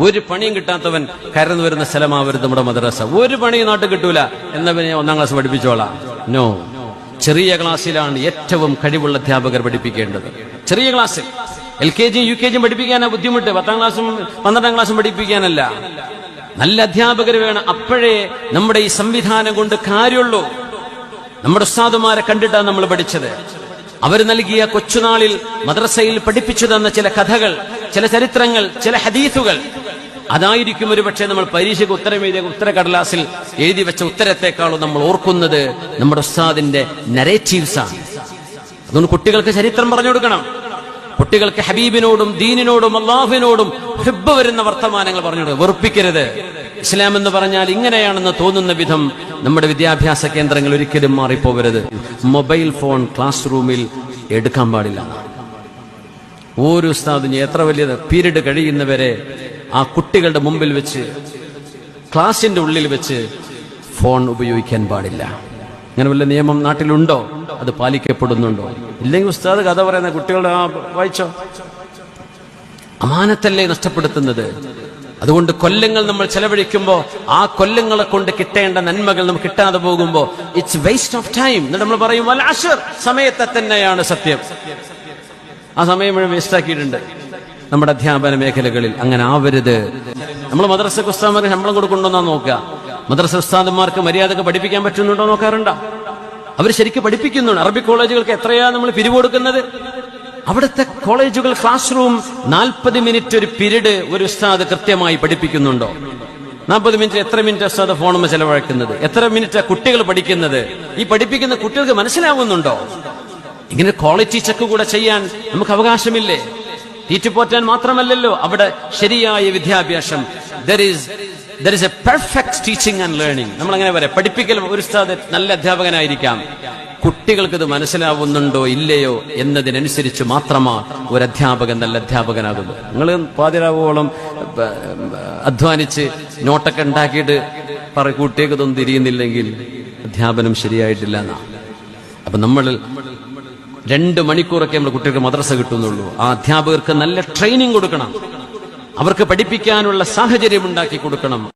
ഒരു പണിയും കിട്ടാത്തവൻ കരന്നു വരുന്ന സ്ഥലമാവരുത് നമ്മുടെ മദ്രസ. ഒരു പണിയും നാട്ടിൽ കിട്ടൂല. എന്നവനെ ഒന്നാം ക്ലാസ് പഠിപ്പിച്ചോളാം. നോ ചെറിയ ക്ലാസ്സിലാണ് ഏറ്റവും കഴിവുള്ള അധ്യാപകർ പഠിപ്പിക്കേണ്ടത്. ചെറിയ ക്ലാസ്സിൽ. എൽ കെ ജിയും യു കെ ജിയും പഠിപ്പിക്കാനാ ബുദ്ധിമുട്ട്. പത്താം ക്ലാസ്സും പന്ത്രണ്ടാം ക്ലാസ്സും പഠിപ്പിക്കാനല്ല. നല്ല അധ്യാപകർ വേണം. അപ്പോഴേ നമ്മുടെ ഈ സംവിധാനം കൊണ്ട് കാര്യമുള്ളൂ. നമ്മുടെ ഉസ്താദുമാരെ കണ്ടിട്ടാണ് നമ്മൾ പഠിച്ചത്. അവർ നൽകിയ കൊച്ചുനാളിൽ മദ്രസയിൽ പഠിപ്പിച്ചു തന്ന ചില കഥകൾ ചില ചരിത്രങ്ങൾ ചില ഹദീസുകൾ അതായിരിക്കും ഒരു പക്ഷേ നമ്മൾ പരീക്ഷയ്ക്ക് ഉത്തരം എഴുതിയ ഉത്തരക്കടലാസിൽ എഴുതി വെച്ച ഉത്തരത്തെക്കാളും നമ്മൾ ഓർക്കുന്നത് നമ്മുടെ ഉസ്താദിന്റെ നരേറ്റീവ്സാണ് അതുകൊണ്ട് കുട്ടികൾക്ക് ചരിത്രം പറഞ്ഞു കൊടുക്കണം. കുട്ടികൾക്ക് ഹബീബിനോടും ദീനിനോടും അള്ളാഹുവിനോടും ഹിബ് വരുന്ന വർത്തമാനങ്ങൾ പറഞ്ഞു വെറുപ്പിക്കരുത്. ഇസ്ലാം എന്ന് പറഞ്ഞാൽ ഇങ്ങനെയാണെന്ന് തോന്നുന്ന വിധം നമ്മുടെ വിദ്യാഭ്യാസ കേന്ദ്രങ്ങൾ ഒരിക്കലും മാറിപ്പോവരുത് മൊബൈൽ ഫോൺ ക്ലാസ് റൂമിൽ എടുക്കാൻ പാടില്ല. ഓരോ ഉസ്താദിന് എത്ര വലിയ പീരീഡ് കഴിയുന്നവരെ ആ കുട്ടികളുടെ മുമ്പിൽ വെച്ച് ക്ലാസിന്റെ ഉള്ളിൽ വെച്ച് ഫോൺ ഉപയോഗിക്കാൻ പാടില്ല. അങ്ങനെ വല്ല നിയമം നാട്ടിലുണ്ടോ? അത് പാലിക്കപ്പെടുന്നുണ്ടോ? ഇല്ലെങ്കിൽ ഉസ്താദ് കഥ പറയുന്ന കുട്ടികളുടെ ആ വായിച്ചോ? അമാനത്തല്ലേ നഷ്ടപ്പെടുത്തുന്നത്? അതുകൊണ്ട് കൊല്ലങ്ങൾ നമ്മൾ ചെലവഴിക്കുമ്പോൾ ആ കൊല്ലങ്ങളെ കൊണ്ട് കിട്ടേണ്ട നന്മകൾ നമുക്ക് കിട്ടാതെ പോകുമ്പോൾ ഇറ്റ്സ് വേസ്റ്റ് ഓഫ് ടൈം നമ്മൾ പറയും സമയത്തെ തന്നെയാണ് സത്യം. ആ സമയം മുഴുവൻ വേസ്റ്റ് ആക്കിയിട്ടുണ്ട്. നമ്മുടെ അധ്യാപന മേഖലകളിൽ. അങ്ങനെ ആവരുത്. നമ്മൾ മദ്രസ ഉസ്താദന്മാർക്ക് ശമ്പളം കൊടുക്കുന്നുണ്ടോ നോക്കുക. മദ്രസ ഉസ്താദന്മാർക്ക് മര്യാദയ്ക്ക് പഠിപ്പിക്കാൻ പറ്റുന്നുണ്ടോ നോക്കാറുണ്ടോ? അവർ ശരിക്കും പഠിപ്പിക്കുന്നുണ്ട്. അറബി കോളേജുകൾക്ക് എത്രയാ നമ്മൾ പിരിവ് കൊടുക്കുന്നത്? അവിടുത്തെ കോളേജുകൾ ക്ലാസ് റൂം നാൽപ്പത് മിനിറ്റ് ഒരു പിരീഡ് ഒരു ഉസ്താദ് കൃത്യമായി പഠിപ്പിക്കുന്നുണ്ടോ? നാൽപ്പത് മിനിറ്റ് എത്ര മിനിറ്റ് ഉസ്താദ് ഫോണമ്മ ചെലവഴിക്കുന്നത്? എത്ര മിനിറ്റ് കുട്ടികൾ പഠിക്കുന്നത്? ഈ പഠിപ്പിക്കുന്ന കുട്ടികൾക്ക് മനസ്സിലാവുന്നുണ്ടോ? ഇങ്ങനെ ക്വാളിറ്റി ചെക്ക് കൂടെ ചെയ്യാൻ നമുക്ക് അവകാശമില്ലേ? തീറ്റുപോറ്റാൻ മാത്രമല്ലല്ലോ അവിടെ ശരിയായ വിദ്യാഭ്യാസം. ടീച്ചിങ് ആൻഡ് ലേണിംഗ് നമ്മൾ അങ്ങനെ പറയാം പഠിപ്പിക്കൽ ഒരു ഉസ്താദ് നല്ല അധ്യാപകനായിരിക്കാം. കുട്ടികൾക്ക് ഇത് മനസ്സിലാവുന്നുണ്ടോ ഇല്ലയോ എന്നതിനനുസരിച്ച് മാത്രമാണ് ഒരു അധ്യാപകൻ നല്ല അധ്യാപകനാകുന്നു. നിങ്ങൾ പാതിരാവോളം അധ്വാനിച്ച് നോട്ടൊക്കെ ഉണ്ടാക്കിയിട്ട് പറ കുട്ടികൾക്ക് ഇതൊന്നും തിരിയുന്നില്ലെങ്കിൽ അധ്യാപനം ശരിയായിട്ടില്ല എന്നാ. അപ്പൊ നമ്മൾ രണ്ട് മണിക്കൂറൊക്കെ നമ്മൾ കുട്ടികൾക്ക് മദ്രസ കിട്ടുന്നുള്ളൂ. ആ അധ്യാപകർക്ക് നല്ല ട്രെയിനിങ് കൊടുക്കണം. അവർക്ക് പഠിപ്പിക്കാനുള്ള സാഹചര്യം ഉണ്ടാക്കി കൊടുക്കണം.